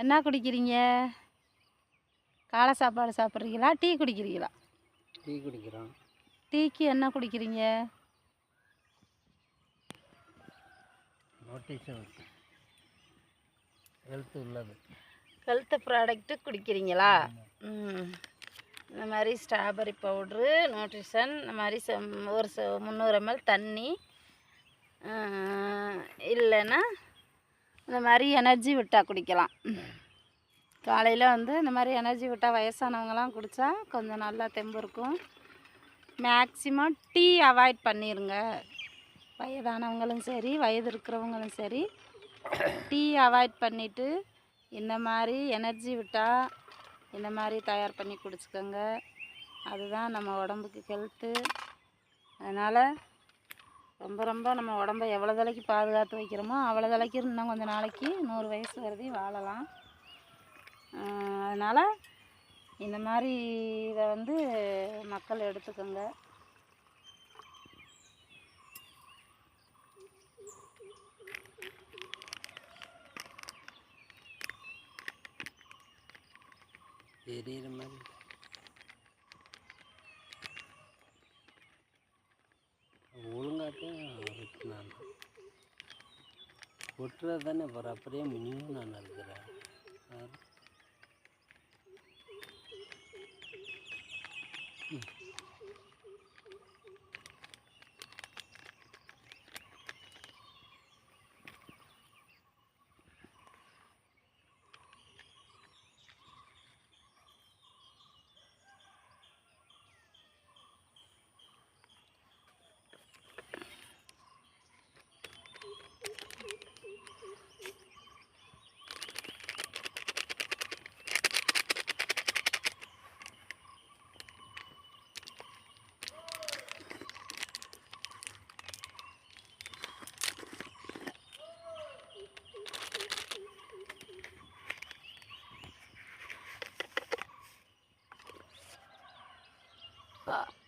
என்ன குடிக்கிறீங்க? காலை சாப்பாடு சாப்பிட்றீங்களா? டீ குடிக்கிறீங்களா? டீ குடிக்கிறோம். டீக்கு என்ன குடிக்கிறீங்க? ஹெல்த் உள்ளது. ஹெல்த் ப்ராடக்ட்டு குடிக்கிறீங்களா? ம். இந்த மாதிரி ஸ்ட்ராபெரி பவுட்ரு நியூட்ரிஷன் இந்த மாதிரி ஒரு முந்நூறு எம்எல் தண்ணி இல்லைன்னா இந்த மாதிரி எனர்ஜி விட்டால் குடிக்கலாம். காலையில் வந்து இந்த மாதிரி எனர்ஜி விட்டால் வயசானவங்களாம் குடித்தா கொஞ்சம் நல்லா தெம்பு இருக்கும். மேக்சிமம் டீ அவாய்ட் பண்ணிடுங்க வயதானவங்களும் சரி வயது இருக்கிறவங்களும் சரி டீ அவாய்ட் பண்ணிவிட்டு இந்த மாதிரி எனர்ஜி விட்டால் இந்த மாதிரி தயார் பண்ணி குடிச்சிக்கோங்க. அதுதான் நம்ம உடம்புக்கு ஹெல்த்து அதனால் ரொம்ப ரொம்ப நம்ம உடம்ப எவ்வளோ தலைக்கு பாதுகாத்து வைக்கிறோமோ அவ்வளோ தலைக்கு இன்னும் கொஞ்சம் நாளைக்கு நூறு வயசு வரையும் வாழலாம். அதனால் இந்த மாதிரி இதை வந்து மக்கள் எடுத்துக்கோங்க. எரியிற மாதிரி. கொட்டுறது தானே அப்புறம் அப்படியே மினிமம் நான் இருக்கிறேன் Papa.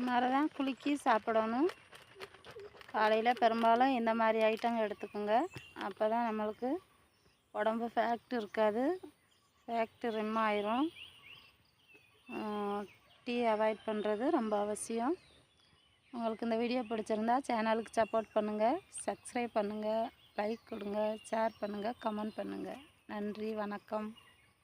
இந்த மாதிரி தான் குலுக்கி சாப்பிடணும். காலையில் பெரும்பாலும் இந்த மாதிரி ஐட்டங்கள் எடுத்துக்கோங்க. அப்போ தான் நம்மளுக்கு உடம்பு ஃபேக்ட் இருக்காது. ஃபேக்ட் ரிம் ஆயிரும். டீ அவாய்ட் பண்ணுறது ரொம்ப அவசியம். உங்களுக்கு இந்த வீடியோ பிடிச்சிருந்தா சேனலுக்கு சப்போர்ட் பண்ணுங்கள் சப்ஸ்கிரைப் பண்ணுங்கள் லைக் கொடுங்க. ஷேர் பண்ணுங்கள் கமெண்ட் பண்ணுங்கள் நன்றி. வணக்கம்.